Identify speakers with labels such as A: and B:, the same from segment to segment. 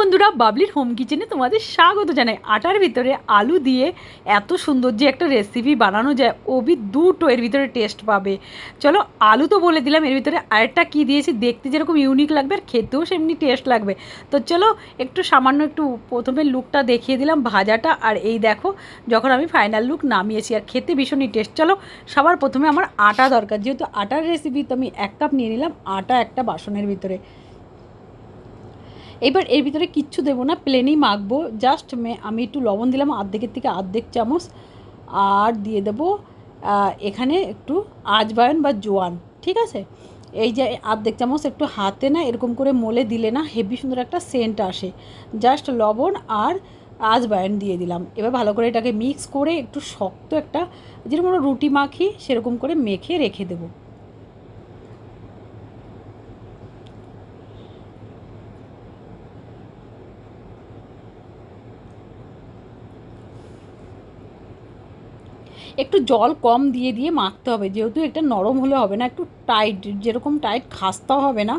A: বন্ধুরা, বাবলির হোম কিচেনে তোমাদের স্বাগত জানাই। আটার ভিতরে আলু দিয়ে এত সুন্দর যে একটা রেসিপি বানানো যায় ওবি দুটো এর ভিতরে টেস্ট পাবে। চলো, আলু তো বলে দিলাম, এর ভিতরে আরেকটা কী দিয়েছি, দেখতে যেরকম ইউনিক লাগবে আর খেতেও সেমনি টেস্ট লাগবে। তো চলো, একটু সামান্য একটু প্রথমে লুকটা দেখিয়ে দিলাম, ভাজাটা। আর এই দেখো, যখন আমি ফাইনাল লুক নামিয়েছি, আর খেতে ভীষণই টেস্ট চলো, সবার প্রথমে আমার আটা দরকার। যেহেতু আটার রেসিপি তো আমি এক কাপ নিয়ে নিলাম, আটা একটা বাসনের ভিতরে। এবার এর ভিতরে কিচ্ছু দেবো না প্লেনই মাখবো। জাস্ট আমি একটু লবণ দিলাম আর্ধেকের থেকে আর্ধেক চামচ। আর দিয়ে দেবো এখানে একটু আজবায়ন বা জোয়ান, ঠিক আছে? এই যে আর্ধেক চামচ একটু হাতে না এরকম করে মলে দিলে না হেভি সুন্দর একটা সেন্ট আসে। জাস্ট লবণ আর আজবায়ন দিয়ে দিলাম। এবার ভালো করে এটাকে মিক্স করে একটু শক্ত একটা, যেরকম রুটি মাখি, সেরকম করে মেখে রেখে দেবো। একটু জল কম দিয়ে দিয়ে মাখতে হবে, যেহেতু এটা নরম হলে হবে না, একটু টাইট যেরকম টাইট খাস্তা হবে না।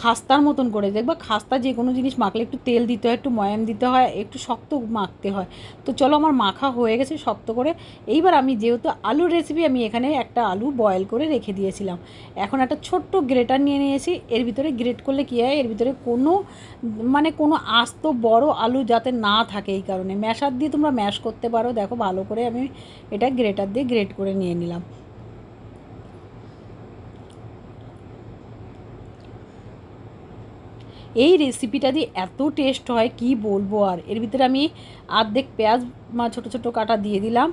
A: খাস্তার মতন করে। দেখবা খাস্তা যে কোনো জিনিস মাখলে একটু তেল দিতে হয়, একটু ময়াম দিতে হয়, একটু শক্ত মাখতে হয়। তো চলো আমার মাখা হয়ে গেছে শক্ত করে। এইবার আমি যেহেতু আলুর রেসিপি আমি এখানে একটা আলু বয়েল করে রেখে দিয়েছিলাম। এখন একটা ছোট্ট গ্রেটার নিয়ে নিয়েছি। এর ভিতরে গ্রেট করলে কী হয়? এর ভিতরে কোনো মানে কোনো আস্ত বড় আলু যাতে না থাকে এই কারণে। ম্যাশার দিয়ে তোমরা ম্যাশ করতে পারো। দেখো ভালো করে আমি এটা গ্রেটার দিয়ে গ্রেট করে নিয়ে নিলাম। এই রেসিপিটা দিয়ে এত টেস্ট হয়, কি বলব আর? এর ভিতরে আমি আর্ধেক পেঁয়াজ মা ছোটো ছোটো কাটা দিয়ে দিলাম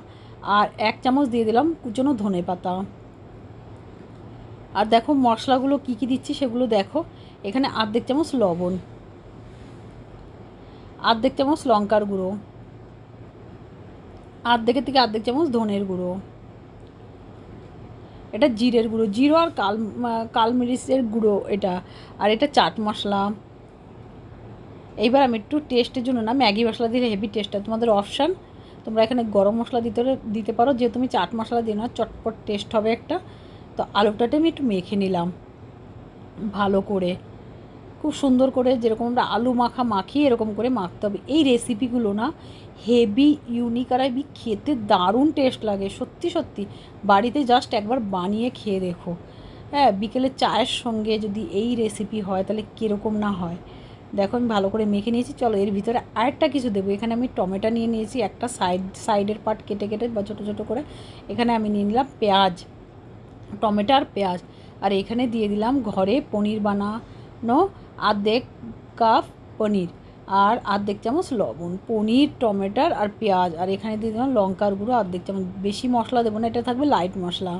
A: আর এক চামচ দিয়ে দিলাম কুচনো ধনে পাতা। আর দেখো মশলাগুলো কি কি দিচ্ছি সেগুলো দেখো। এখানে আর্ধেক চামচ লবণ আর্ধেক চামচ লঙ্কার গুঁড়ো আর্ধেকের থেকে আর্ধেক চামচ ধনের গুঁড়ো। এটা জিরের গুঁড়ো, জিরো আর কাল কালমিরিচের গুঁড়ো এটা। আর এটা চাট মশলা। এইবার আমি একটু টেস্টের জন্য না, ম্যাগি মশলা দিলে হেভি টেস্ট হয় তোমাদের অপশান তোমরা এখানে গরম মশলা দিতে দিতে পারো। যেহেতু তুমি চাট মশলা দিও না, চটপট টেস্ট হবে একটা। তো আলুটাতে আমি একটু মেখে নিলাম, ভালো করে। খুব সুন্দর করে যেরকম আমরা আলু মাখা মাখি এরকম করে মাখতে হবে। এই রেসিপিগুলো না হেভি ইউনিক আর হেভি খেতে দারুণ টেস্ট লাগে, সত্যি সত্যি। বাড়িতে জাস্ট একবার বানিয়ে খেয়ে দেখো। হ্যাঁ বিকেলে চায়ের সঙ্গে যদি এই রেসিপি হয়, তাহলে কীরকম না হয়? দেখো আমি ভালো করে মেখে নিয়েছি, চলো এর ভিতরে আরেকটা কিছু দেবো। এখানে আমি টমেটো নিয়ে নিয়েছি, একটা সাইড সাইডের পার্ট কেটে কেটে বা ছোটো ছোটো করে। এখানে আমি নিয়ে নিলাম পেঁয়াজ, টমেটো আর পেঁয়াজ। আর এখানে দিয়ে দিলাম ঘরে পনির বানানো আর্ধেক কাপ পনির আর আর্ধেক চামচ লবণ, পনির, টমেটোর আর পেঁয়াজ। আর এখানে দিয়ে দিলাম লঙ্কার গুঁড়ো আর্ধেক চামচ। বেশি মশলা দেবো না, এটা থাকবে লাইট মশলা।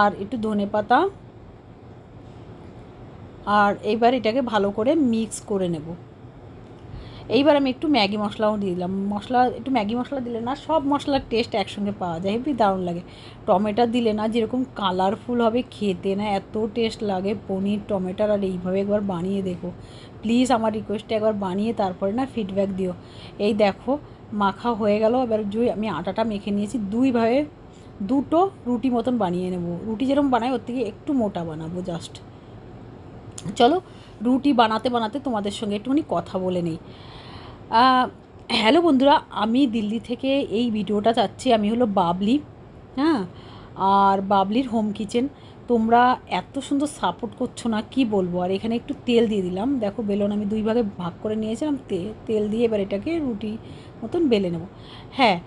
A: আর একটু ধনে পাতা আর এইবার এটাকে ভালো করে মিক্স করে নেব। এইবার আমি একটু ম্যাগি মশলাও দিয়ে দিলাম। মশলা, একটু ম্যাগি মশলা দিলে না সব মশলার টেস্ট একসঙ্গে পাওয়া যায়। হেবি দারুণ লাগে। টমেটো দিলে না যেরকম কালারফুল হবে খেতে না এত টেস্ট লাগে। পনির, টমেটোর আর এইভাবে একবার বানিয়ে দেখো। প্লিজ আমার রিকোয়েস্টে একবার বানিয়ে তারপরে না ফিডব্যাক দিও। এই দেখো, মাখা হয়ে গেল। এবার জুই, আমি আটাটা মেখে নিয়েছি। দুইভাবে দুটো রুটি মতন বানিয়ে নেব। রুটি যেরকম বানাই, ওর থেকে একটু মোটা বানাবো জাস্ট চলো, রুটি বানাতে বানাতে তোমাদের সঙ্গে একটুখানি কথা বলে নিই। হ্যালো বন্ধুরা, আমি দিল্লি থেকে এই ভিডিওটা চাচ্ছি, আমি হলো বাবলি হ্যাঁ? আর বাবলির হোম কিচেন তোমরা এত সুন্দর সাপোর্ট করছ না, কি বলব? আর এখানে একটু তেল দিয়ে দিলাম। দেখো, বেলন আমি দুই ভাগে ভাগ করে নিয়েছিলাম তেল দিয়ে এবার এটাকে রুটি মতন বেলে নেব। হ্যাঁ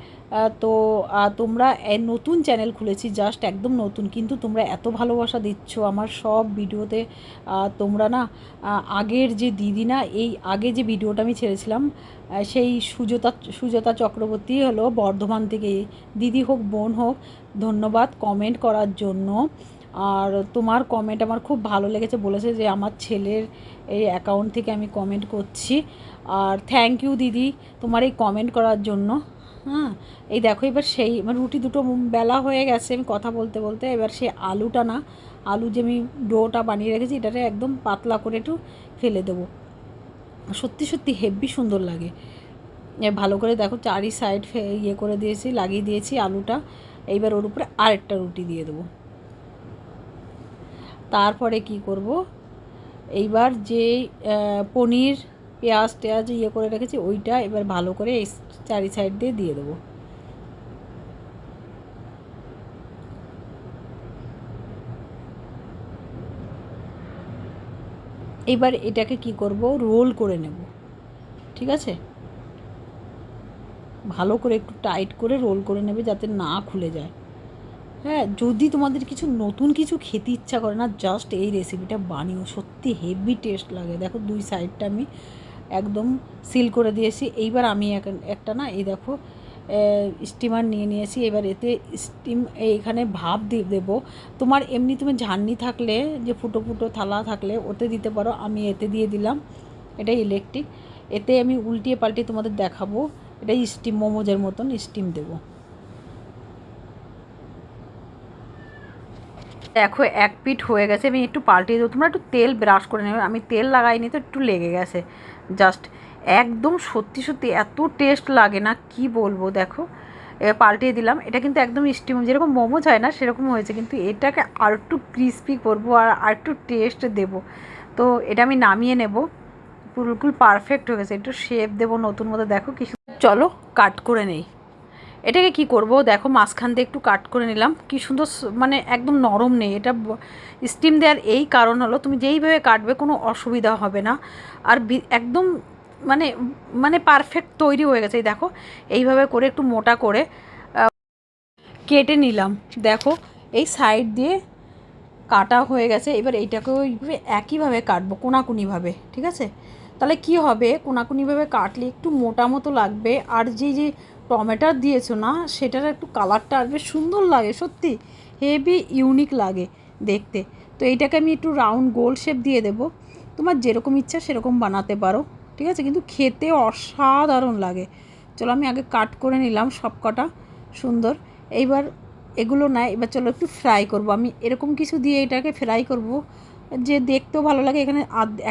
A: তো তোমরা নতুন চ্যানেল খুলেছি জাস্ট একদম নতুন, কিন্তু তোমরা এত ভালোবাসা দিচ্ছ আমার সব ভিডিওতে তোমরা না আগের যে দিদি না, এই আগে যে ভিডিওটা আমি ছেড়েছিলাম সেই সুজতা সুজতা চক্রবর্তী হলো বর্ধমান থেকে, দিদি হোক, বোন হোক, ধন্যবাদ কমেন্ট করার জন্য। আর তোমার কমেন্ট আমার খুব ভালো লেগেছে, বলেছে যে আমার ছেলের এই অ্যাকাউন্ট থেকে আমি কমেন্ট করছি। আর থ্যাংক ইউ দিদি তোমার এই কমেন্ট করার জন্য। হ্যাঁ এই দেখো এবার সেই মানে রুটি দুটো বেলা হয়ে গেছে, আমি কথা বলতে বলতে এবার সেই আলুটা না, আলু যে আমি ডোটা বানিয়ে রেখেছি এটাতে একদম পাতলা করে একটু ফেলে দেবো। সত্যি সত্যি হেভি সুন্দর লাগে। ভালো করে দেখো চারি সাইড ইয়ে করে দিয়েছি, লাগিয়ে দিয়েছি আলুটা। এইবার ওর উপরে আরেকটা রুটি দিয়ে দেবো। তারপরে কি করব? এইবার যে পনির, পেঁয়াজ টেয়াজ ইয়ে করে রেখেছি, ওইটা এবার ভালো করে এই চারি সাইড দিয়ে দিয়ে দেবো। এবার এটাকে কি করব? রোল করে নেব। ঠিক আছে? ভালো করে একটু টাইট করে রোল করে নেবে যাতে না খুলে যায়। হ্যাঁ যদি তোমাদের কিছু নতুন কিছু খেতে ইচ্ছা করে না জাস্ট এই রেসিপিটা বানিও। সত্যি হেভি টেস্ট লাগে। দেখো, দুই সাইডটা আমি একদম সিল করে দিয়েছি। এইবার আমি একটা না, এই দেখো স্টিমার নিয়ে নিয়েছি। এবার এতে স্টিম এইখানে ভাপ দিয়ে দেবো। তোমার এমনি তুমি ঝান্নি থাকলে, যে ফুটো ফুটো থালা থাকলে, ওতে দিতে পারো। আমি এতে দিয়ে দিলাম। এটা ইলেকট্রিক এতে আমি উল্টিয়ে পাল্টিয়ে তোমাদের দেখাবো। এটা স্টিম মোমোজের মতন স্টিম দেবো। দেখো, এক পিঠ হয়ে গেছে, আমি একটু পাল্টিয়ে দেবো। তোমরা একটু তেল ব্রাশ করে নেবে। আমি তেল লাগাইনি তো, একটু লেগে গেছে। জাস্ট একদম সত্যি সত্যি এত টেস্ট লাগে না, কি বলব, দেখো। এবার পাল্টিয়ে দিলাম। এটা কিন্তু একদম স্টিম যেরকম মোমো হয় না, সেরকম হয়েছে। কিন্তু এটাকে আর একটু ক্রিস্পি করব আর আর একটু টেস্ট দেবো। তো এটা আমি নামিয়ে নেব। বিলকুল পারফেক্ট হয়ে গেছে। একটু শেপ দেবো নতুন মতো। দেখো কিছু চলো কাট করে নেই। এটাকে কি করব? দেখো, মাঝখান দিয়ে একটু কাট করে নিলাম। কি সুন্দর মানে একদম নরম নেই। এটা স্টিম দেওয়ার এই কারণ হলো, তুমি যেইভাবে কাটবে কোনো অসুবিধা হবে না। আর একদম মানে মানে পারফেক্ট তৈরি হয়ে গেছে। দেখো, এইভাবে করে একটু মোটা করে কেটে নিলাম। দেখো, এই সাইড দিয়ে কাটা হয়ে গেছে। এবার এইটাকে ওইভাবে একইভাবে কাটবো কোনাকুনিভাবে ঠিক আছে? তাহলে কি হবে? কোনাকুনিভাবে কাটলে একটু মোটা মতো লাগবে। আর যে যে টমেটো দিয়েছ না? সেটার একটু কালারটা আসবে সুন্দর লাগে, সত্যি। হেভি ইউনিক লাগে দেখতে। তো এইটাকে আমি একটু রাউন্ড গোল শেপ দিয়ে দেবো। তোমার যেরকম ইচ্ছা সেরকম বানাতে পারো, ঠিক আছে? কিন্তু খেতে অসাধারণ লাগে। চলো আমি আগে কাট করে নিলাম সব কটা সুন্দর। এইবার এগুলো না, এবার চলো একটু ফ্রাই করব। আমি এরকম কিছু দিয়ে এটাকে ফ্রাই করব যে দেখতেও ভালো লাগে। এখানে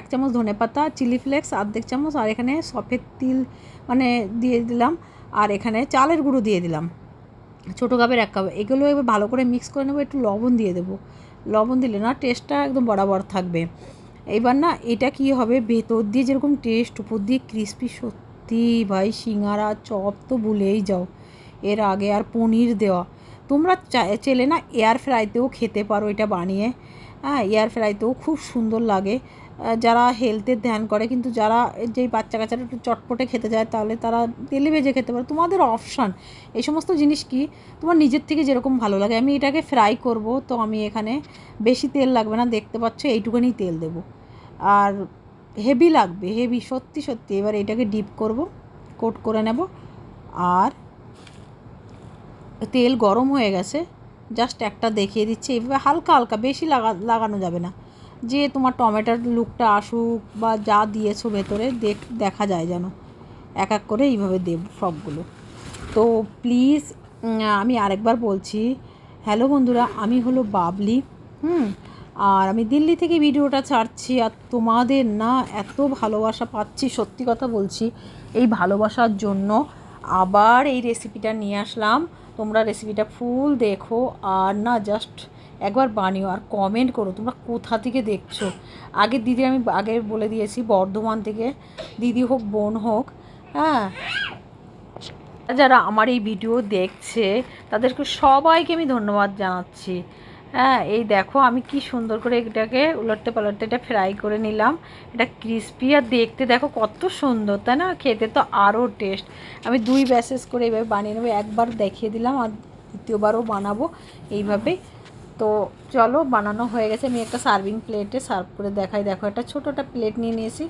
A: এক চামচ ধনে পাতা চিলি ফ্লেক্স আর্ধেক চামচ, আর এখানে সফেদ তিল মানে দিয়ে দিলাম। আর এখানে চালের গুঁড়ো দিয়ে দিলাম। ছোটো কাপের এক কাপ। এগুলো এবার ভালো করে মিক্স করে নেব, একটু লবণ দিয়ে দেবো। লবণ দিলে না টেস্টটা একদম বরাবর থাকবে। এবার না এটা কি হবে? ভেতর দিয়ে যেরকম টেস্ট উপর দিয়ে ক্রিস্পি সত্যি ভাই, সিঙ্গারা, চপ তো ভুলেই যাও। এর আগে আর পনির দেওয়া। তোমরা চেলে না এয়ার ফ্রাইতেও খেতে পারো এটা বানিয়ে। হ্যাঁ এয়ার ফ্রাইতেও খুব সুন্দর লাগে। যারা হেলথের ধ্যান করে, কিন্তু যারা যেই বাচ্চা কাচ্চারা একটু চটপটে খেতে যায়, তাহলে তারা তেলে ভেজে খেতে পারে। তোমাদের অপশান এই সমস্ত জিনিস কি? তোমার নিজের থেকে যেরকম ভালো লাগে। আমি এটাকে ফ্রাই করব, তো আমি এখানে বেশি তেল লাগবে না। দেখতে পাচ্ছ এইটুখানি তেল দেবো। আর হেভি লাগবে হেভি সত্যি সত্যি। এবার এটাকে ডিপ করব কোট করে নেব। আর তেল গরম হয়ে গেছে জাস্ট একটা দেখিয়ে দিচ্ছি। এইভাবে হালকা হালকা, বেশি লাগা, লাগানো যাবে না। যে তোমার টমেটোর লুকটা আসুক বা যা দিয়েছ ভেতরে, দেখ, দেখা যায় যেন। এক এক করে এইভাবে দেব সবগুলো। তো প্লিজ আমি আরেকবার বলছি হ্যালো বন্ধুরা, আমি হলো বাবলি, হুম? আর আমি দিল্লি থেকে ভিডিওটা ছাড়ছি আর তোমাদের না এত ভালোবাসা পাচ্ছি, সত্যি কথা বলছি, এই ভালোবাসার জন্য আবার এই রেসিপিটা নিয়ে আসলাম। তোমরা রেসিপিটা ফুল দেখো আর না জাস্ট একবার বানিও আর কমেন্ট করো, তোমরা কোথা থেকে দেখছ? আগে দিদি, আমি আগে বলে দিয়েছি, বর্ধমান থেকে, দিদি হোক, বোন হোক হ্যাঁ? যারা আমার এই ভিডিও দেখছে, তাদেরকে সবাইকে আমি ধন্যবাদ জানাচ্ছি। হ্যাঁ এই দেখো, আমি কি সুন্দর করে এটাকে উলটতে পালটতে এটা ফ্রাই করে নিলাম। এটা ক্রিস্পি আর দেখতে দেখো কত সুন্দর, তাই না? খেতে তো আরও টেস্ট আমি দুই ব্যাসেস করে এইভাবে বানিয়ে নেব, একবার দেখিয়ে দিলাম আর দ্বিতীয়বারও বানাবো, এইভাবেই। তো চলো, বানানো হয়ে গেছে। আমি একটা সার্ভিং প্লেটে সার্ভ করে দেখাই। দেখো, একটা ছোটো একটা প্লেট নিয়ে নিয়েছি।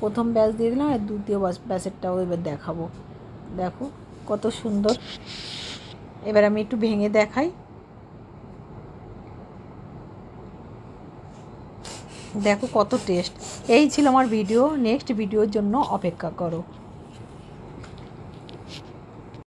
A: প্রথম ব্যাস দিয়ে দিলাম আর দ্বিতীয় ব্যাসেরটাও এবার দেখাবো। দেখো, কত সুন্দর। এবার আমি একটু ভেঙে দেখাই। দেখো, কত টেস্ট এই ছিল আমার ভিডিও নেক্সট ভিডিওর জন্য অপেক্ষা করো।